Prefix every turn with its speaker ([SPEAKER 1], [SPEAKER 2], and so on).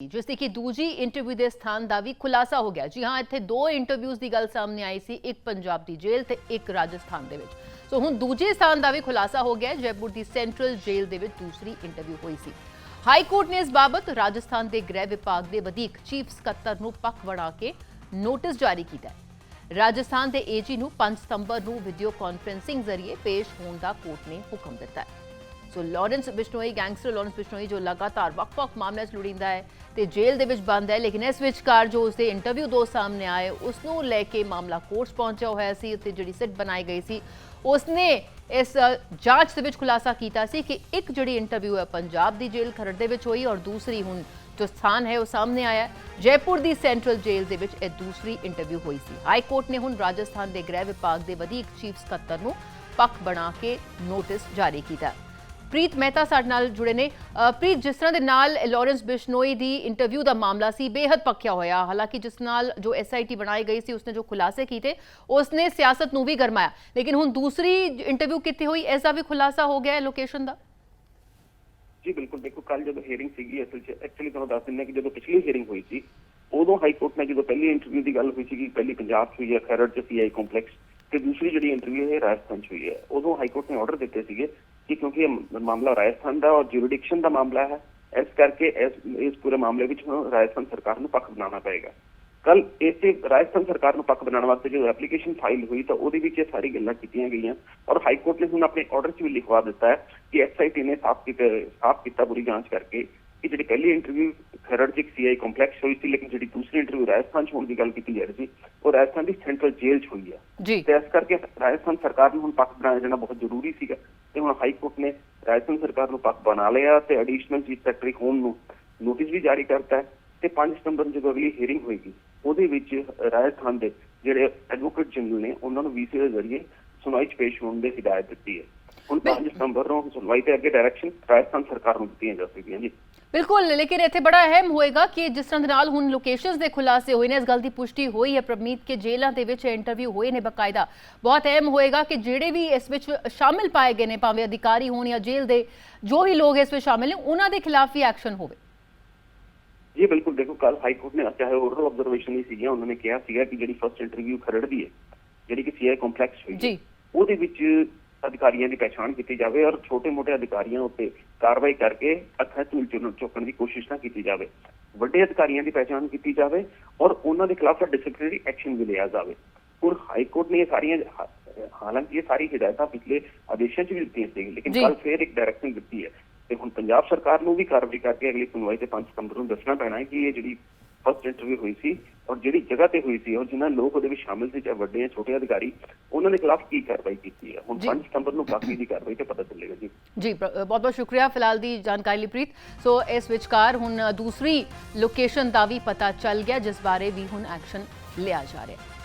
[SPEAKER 1] ਜਿਸ ਦੀ ਕਿ ਦੂਜੀ ਇੰਟਰਵਿਊ ਦੇ ਸਥਾਨ ਦਾ ਵੀ ਖੁਲਾਸਾ ਹੋ ਗਿਆ। ਜੀ ਹਾਂ, ਇੱਥੇ ਦੋ ਇੰਟਰਵਿਊਜ਼ ਦੀ ਗੱਲ ਸਾਹਮਣੇ ਆਈ ਸੀ, ਇੱਕ ਪੰਜਾਬ ਦੀ ਜੇਲ੍ਹ ਤੇ ਇੱਕ ਰਾਜਸਥਾਨ ਦੇ ਵਿੱਚ। ਸੋ ਹੁਣ ਦੂਜੇ ਸਥਾਨ ਦਾ ਵੀ ਖੁਲਾਸਾ ਹੋ ਗਿਆ ਜੈਪੁਰ ਦੀ ਸੈਂਟਰਲ ਜੇਲ੍ਹ ਦੇ ਵਿੱਚ ਦੂਸਰੀ ਇੰਟਰਵਿਊ ਹੋਈ ਸੀ। ਹਾਈ ਕੋਰਟ ਨੇ ਇਸ ਬਾਬਤ ਰਾਜਸਥਾਨ ਦੇ ਗ੍ਰਹਿ ਵਿਭਾਗ ਦੇ ਵਧੀਕ ਚੀਫ ਸਕੱਤਰ ਨੂੰ ਪੱਖ ਬਣਾ ਕੇ ਨੋਟਿਸ ਜਾਰੀ ਕੀਤਾ ਹੈ। ਰਾਜਸਥਾਨ ਦੇ ਏਜੀ ਨੂੰ 5 ਸਤੰਬਰ ਨੂੰ ਵੀਡੀਓ ਕਾਨਫਰੈਂਸਿੰਗ ਜ਼ਰੀਏ ਪੇਸ਼ ਹੋਣ ਦਾ ਕੋਰਟ ਨੇ ਹੁਕਮ ਦਿੱਤਾ ਹੈ। So Lawrence Bishnoi gangster Lawrence Bishnoi ਜੋ ਲਗਾਤਾਰ ਵੱਖ-ਵੱਖ ਮਾਮਲਿਆਂ 'ਚ ਲੁੜੀਂਦਾ ਹੈ ਤੇ ਜੇਲ੍ਹ ਦੇ ਵਿੱਚ ਬੰਦ ਹੈ ਲੇਕਿਨ ਇਸ ਵਿਚਕਾਰ ਜੋ ਉਸਦੇ ਇੰਟਰਵਿਊ ਦੋ ਸਾਹਮਣੇ ਆਏ ਉਸ ਨੂੰ ਲੈ ਕੇ ਮਾਮਲਾ ਕੋਰਟ 'ਚ ਪਹੁੰਚਿਆ ਹੋਇਆ ਸੀ ਤੇ ਜਿਹੜੀ ਸਿੱਟ ਬਣਾਈ ਗਈ ਸੀ ਉਸਨੇ ਇਸ ਜਾਂਚ ਦੇ ਵਿੱਚ ਖੁਲਾਸਾ ਕੀਤਾ ਸੀ ਕਿ ਇੱਕ ਜਿਹੜੀ ਇੰਟਰਵਿਊ ਹੈ ਪੰਜਾਬ ਦੀ ਜੇਲ੍ਹ ਖਰੜ ਦੇ ਵਿੱਚ ਹੋਈ ਔਰ ਦੂਸਰੀ ਹੁਣ ਜੋ ਸਥਾਨ ਹੈ ਉਹ ਸਾਹਮਣੇ ਆਇਆ ਜੈਪੁਰ ਦੀ ਸੈਂਟਰਲ ਜੇਲ੍ਹ ਦੇ ਵਿੱਚ ਇਹ ਦੂਸਰੀ ਇੰਟਰਵਿਊ ਹੋਈ ਸੀ ਹਾਈ ਕੋਰਟ ਨੇ ਹੁਣ ਰਾਜਸਥਾਨ ਦੇ ਗ੍ਰਹਿ ਵਿਭਾਗ ਦੇ ਵਧੀਕ ਚੀਫ ਸਕੱਤਰ ਨੂੰ ਪੱਖ ਬਣਾ ਕੇ ਨੋਟਿਸ ਜਾਰੀ ਕੀਤਾ ਪ੍ਰੀਤ ਮਹਿਤਾ ਸਾਡੇ ਨਾਲ ਜੁੜੇ ਨੇ। ਪ੍ਰੀਤ, ਜਿਸ ਤਰ੍ਹਾਂ ਦੇ ਨਾਲ ਲਾਰੈਂਸ ਬਿਸ਼ਨੋਈ ਦੀ ਇੰਟਰਵਿਊ ਦਾ ਮਾਮਲਾ ਸੀ ਬੇहद ਪੱਕਿਆ ਹੋਇਆ। ਹਾਲਾਂਕਿ ਜਿਸ ਨਾਲ ਜੋ ਐਸਆਈਟੀ ਬਣਾਈ ਗਈ ਸੀ, ਉਸਨੇ ਜੋ ਖੁਲਾਸੇ ਕੀਤੇ, ਉਸਨੇ ਸਿਆਸਤ ਨੂੰ ਵੀ ਗਰਮਾਇਆ। ਲੇਕਿਨ ਹੁਣ ਦੂਸਰੀ ਇੰਟਰਵਿਊ ਕਿੱਥੇ ਹੋਈ ਇਸ ਦਾ ਵੀ ਖੁਲਾਸਾ ਹੋ ਗਿਆ ਹੈ ਲੋਕੇਸ਼ਨ ਦਾ?
[SPEAKER 2] ਜੀ, ਬਿਲਕੁਲ। ਦੇਖੋ ਕੱਲ ਜਦੋਂ ਹੀਅਰਿੰਗ ਸੀਗੀ, ਅਸਲ 'ਚ ਐਕਚੁਅਲੀ ਤੁਹਾਨੂੰ ਦੱਸ ਦਿੰਦੇ ਹਾਂ ਕਿ ਜਦੋਂ ਪਿਛਲੀ ਹੀਅਰਿੰਗ ਹੋਈ ਸੀ, ਉਦੋਂ ਹਾਈ ਕੋਰਟ ਨੇ ਜਦੋਂ ਪਹਿਲੀ ਇੰਟਰਵਿਊ ਦੀ ਗੱਲ ਹੋਈ ਸੀ ਕਿ ਪਹਿਲੀ ਪੰਜਾਬ 'ਚ ਹੋਈ ਹੈ, ਖਰੜ 'ਚ ਸੀਆਈ ਕੰਪਲੈਕਸ ਤੇ ਦੂਸਰੀ ਜਿਹੜੀ ਇੰਟਰਵਿਊ ਹੈ ਰਾਜਸਥਾਨ 'ਚ ਹੋਈ ਹੈ। ਉਦੋਂ ਹਾਈ ਕੋਰਟ ਨੇ ਆਰਡਰ ਦਿੱਤੇ ਸੀਗੇ ਕਿ ਕਿਉਂਕਿ ਇਹ ਮਾਮਲਾ ਰਾਜਸਥਾਨ ਦਾ ਔਰ ਜੁਰਿਡਿਕਸ਼ਨ ਦਾ ਮਾਮਲਾ ਹੈ। ਇਸ ਕਰਕੇ ਇਸ ਇਸ ਪੂਰੇ ਮਾਮਲੇ ਵਿੱਚ ਹੁਣ ਰਾਜਸਥਾਨ ਸਰਕਾਰ ਨੂੰ ਪੱਖ ਬਣਾਉਣਾ ਪਏਗਾ। ਕੱਲ ਇਸੇ ਰਾਜਸਥਾਨ ਸਰਕਾਰ ਨੂੰ ਪੱਖ ਬਣਾਉਣ ਵਾਸਤੇ ਜੋ ਐਪਲੀਕੇਸ਼ਨ ਫਾਈਲ ਹੋਈ ਤਾਂ ਉਹਦੇ ਵਿੱਚ ਇਹ ਸਾਰੀ ਗੱਲਾਂ ਕੀਤੀਆਂ ਗਈਆਂ। ਔਰ ਹਾਈ ਕੋਰਟ ਨੇ ਹੁਣ ਆਪਣੇ ਆਰਡਰ 'ਚ ਵੀ ਲਿਖਵਾ ਦਿੱਤਾ ਹੈ ਕਿ ਐਸਆਈਟੀ ਨੇ ਸਾਫ਼ ਕੀਤਾ ਸਾਫ਼ ਕੀਤਾ ਪੂਰੀ ਜਾਂਚ ਕਰਕੇ ਕਿ ਜਿਹੜੀ ਪਹਿਲੀ ਇੰਟਰਵਿਊ ਖਰੜ ਇੱਕ ਸੀਆਈ ਕੰਪਲੈਕਸ ਹੋਈ ਸੀ ਲੇਕਿਨ ਜਿਹੜੀ ਦੂਸਰੀ ਇੰਟਰਵਿਊ ਰਾਜਸਥਾਨ 'ਚ ਹੋਣ ਦੀ ਗੱਲ ਕੀਤੀ ਜਾ ਰਹੀ ਸੀ ਉਹ ਰਾਜਸਥਾਨ ਦੀ ਸੈਂਟਰਲ ਜੇਲ੍ਹ 'ਚ ਹੋਈ ਹੈ
[SPEAKER 1] ਜੀ।
[SPEAKER 2] ਤੇ ਇਸ ਕਰਕੇ ਰਾਜਸਥਾਨ ਸਰਕਾਰ ਨੂੰ ਹੁਣ ਪੱਖ ਬਣਾਇਆ ਜਾਣਾ ਬਹੁਤ ਜ਼ਰੂਰੀ ਸੀਗਾ। ਤੇ ਹੁਣ ਹਾਈ ਕੋਰਟ ਨੇ ਰਾਜਸਥਾਨ ਸਰਕਾਰ ਨੂੰ ਪੱਖ ਬਣਾ ਲਿਆ ਤੇ ਐਡੀਸ਼ਨਲ ਚੀਫ ਸੈਕਟਰੀ ਹੋਮ ਨੂੰ ਨੋਟਿਸ ਵੀ ਜਾਰੀ ਕਰਤਾ ਹੈ। ਤੇ 5 ਸਤੰਬਰ ਨੂੰ ਜਦੋਂ ਅਗਲੀ ਹੀਅਰਿੰਗ ਹੋਏਗੀ ਉਹਦੇ ਵਿੱਚ ਰਾਜਸਥਾਨ ਦੇ ਜਿਹੜੇ ਐਡਵੋਕੇਟ ਜਨਰਲ ਨੇ ਉਹਨਾਂ ਨੂੰ ਵੀਸੀ ਦੇ ਜ਼ਰੀਏ ਸੁਣਵਾਈ 'ਚ ਪੇਸ਼ ਹੋਣ ਦੀ ਹਦਾਇਤ ਦਿੱਤੀ ਹੈ। ਹੁਣ 5 ਸਤੰਬਰ ਨੂੰ ਸੁਣਵਾਈ ਤੇ ਅੱਗੇ ਡਾਇਰੈਕਸ਼ਨ ਰਾਜਸਥਾਨ ਸਰਕਾਰ ਨੂੰ ਦਿੱਤੀਆਂ ਜਾ ਸਕਦੀਆਂ ਜੀ।
[SPEAKER 1] ਬਿਲਕੁਲ ਲੇਕਿਨ ਇੱਥੇ ਬੜਾ ਅਹਿਮ ਹੋਏਗਾ ਕਿ ਜਿਸ ਤਰ੍ਹਾਂ ਦੇ ਨਾਲ ਹੁਣ ਲੋਕੇਸ਼ਨਸ ਦੇ ਖੁਲਾਸੇ ਹੋਏ ਨੇ ਇਸ ਗੱਲ ਦੀ ਪੁਸ਼ਟੀ ਹੋਈ ਹੈ ਪ੍ਰਮੀਤ ਕਿ ਜੇਲ੍ਹਾਂ ਦੇ ਵਿੱਚ ਇੰਟਰਵਿਊ ਹੋਏ ਨੇ ਬਕਾਇਦਾ। ਬਹੁਤ ਅਹਿਮ ਹੋਏਗਾ ਕਿ ਜਿਹੜੇ ਵੀ ਇਸ ਵਿੱਚ ਸ਼ਾਮਿਲ ਪਾਏ ਗਏ ਨੇ ਭਾਵੇਂ ਅਧਿਕਾਰੀ ਹੋਣ ਜਾਂ ਜੇਲ੍ਹ ਦੇ ਜੋ ਵੀ ਲੋਕ ਇਸ ਵਿੱਚ ਸ਼ਾਮਿਲ ਨੇ ਉਹਨਾਂ ਦੇ ਖਿਲਾਫ ਵੀ ਐਕਸ਼ਨ ਹੋਵੇ।
[SPEAKER 2] ਜੀ ਬਿਲਕੁਲ ਦੇਖੋ ਕੱਲ ਹਾਈ ਕੋਰਟ ਨੇ ਚਾਹੇ ਓਰਲ ਆਬਜ਼ਰਵੇਸ਼ਨ ਹੀ ਸੀਗੀਆਂ ਉਹਨਾਂ ਨੇ ਕਿਹਾ ਸੀਗਾ ਕਿ ਜਿਹੜੀ ਫਰਸਟ ਇੰਟਰਵਿਊ ਖਰੜ ਦੀ ਹੈ ਜਿਹੜੀ ਕਿ ਸੀਆਈ ਕੰਪਲੈਕਸ ਹੋਈ। ਉਹਦੇ ਵਿੱਚ ਅਧਿਕਾਰੀਆਂ ਦੀ ਪਛਾਣ ਕੀਤੀ ਜਾਵੇ ਔਰ ਛੋਟੇ-ਮੋਟੇ ਅਧਿਕਾਰੀਆਂ ਉੱਤੇ ਕਾਰਵਾਈ ਕਰਕੇ ਅੱਖਾਂ ਚੁਣ ਚੁੱਕਣ ਦੀ ਕੋਸ਼ਿਸ਼ ਨਾ ਕੀਤੀ ਜਾਵੇ ਵੱਡੇ ਅਧਿਕਾਰੀਆਂ ਦੀ ਪਛਾਣ ਕੀਤੀ ਜਾਵੇ ਔਰ ਉਹਨਾਂ ਦੇ ਖਿਲਾਫ ਡਿਸਪਲਿਨਰੀ ਐਕਸ਼ਨ ਵੀ ਲਿਆ ਜਾਵੇ ਹੁਣ ਹਾਈ ਕੋਰਟ ਨੇ ਇਹ ਸਾਰੀਆਂ ਹਾਲਾਂਕਿ ਇਹ ਸਾਰੀ ਹਦਾਇਤਾਂ ਪਿਛਲੇ ਆਦੇਸ਼ਾਂ 'ਚ ਵੀ ਦਿੱਤੀਆਂ ਸੀ ਲੇਕਿਨ। ਕੱਲ ਫੇਰ ਇੱਕ ਡਾਇਰੈਕਸ਼ਨ ਦਿੱਤੀ ਹੈ ਤੇ ਹੁਣ ਪੰਜਾਬ ਸਰਕਾਰ ਨੂੰ ਵੀ ਕਾਰਵਾਈ ਕਰਕੇ ਅਗਲੀ ਸੁਣਵਾਈ ਤੇ 5 ਸਤੰਬਰ ਨੂੰ ਦੱਸਣਾ ਪੈਣਾ ਹੈ ਕਿ ਇਹ ਜਿਹੜੀ ਫਸਟ ਇੰਟਰਵਿਊ ਹੋਈ ਸੀ ਔਰ ਜਿਹੜੀ ਜਗ੍ਹਾ ਤੇ ਹੋਈ ਸੀ ਔਰ ਜਿਨ੍ਹਾਂ ਲੋਕ ਉਹਦੇ ਵਿੱਚ ਸ਼ਾਮਿਲ ਸੀ ਚਾਹੇ ਵੱਡੇ ਜਾਂ ਛੋਟੇ ਅਧਿਕਾਰੀ ਉਹਨਾਂ ਦੇ ਖਿਲਾਫ ਕੀ ਕਾਰਵਾਈ ਕੀਤੀ ਹੈ? ਹੁਣ
[SPEAKER 1] ਜੀ।
[SPEAKER 2] 5 ਸਤੰਬਰ ਨੂੰ ਬਾਕੀ ਦੀ ਕਾਰਵਾਈ ਤੇ ਪਤਾ ਚੱਲੇਗਾ ਜੀ।
[SPEAKER 1] ਜੀ ਬਹੁਤ ਬਹੁਤ ਸ਼ੁਕਰੀਆ ਫਿਲਹਾਲ ਦੀ ਜਾਣਕਾਰੀ ਲਈ ਪ੍ਰੀਤ। ਸੋ ਇਸ ਵਿਚਕਾਰ ਹੁਣ ਦੂਸਰੀ ਲੋਕੇਸ਼ਨ ਦਾ ਵੀ ਪਤਾ ਚੱਲ ਗਿਆ ਜਿਸ ਬਾਰੇ ਵੀ ਹੁਣ ਐਕਸ਼ਨ ਲਿਆ ਜਾ ਰਿਹਾ। ਹੈ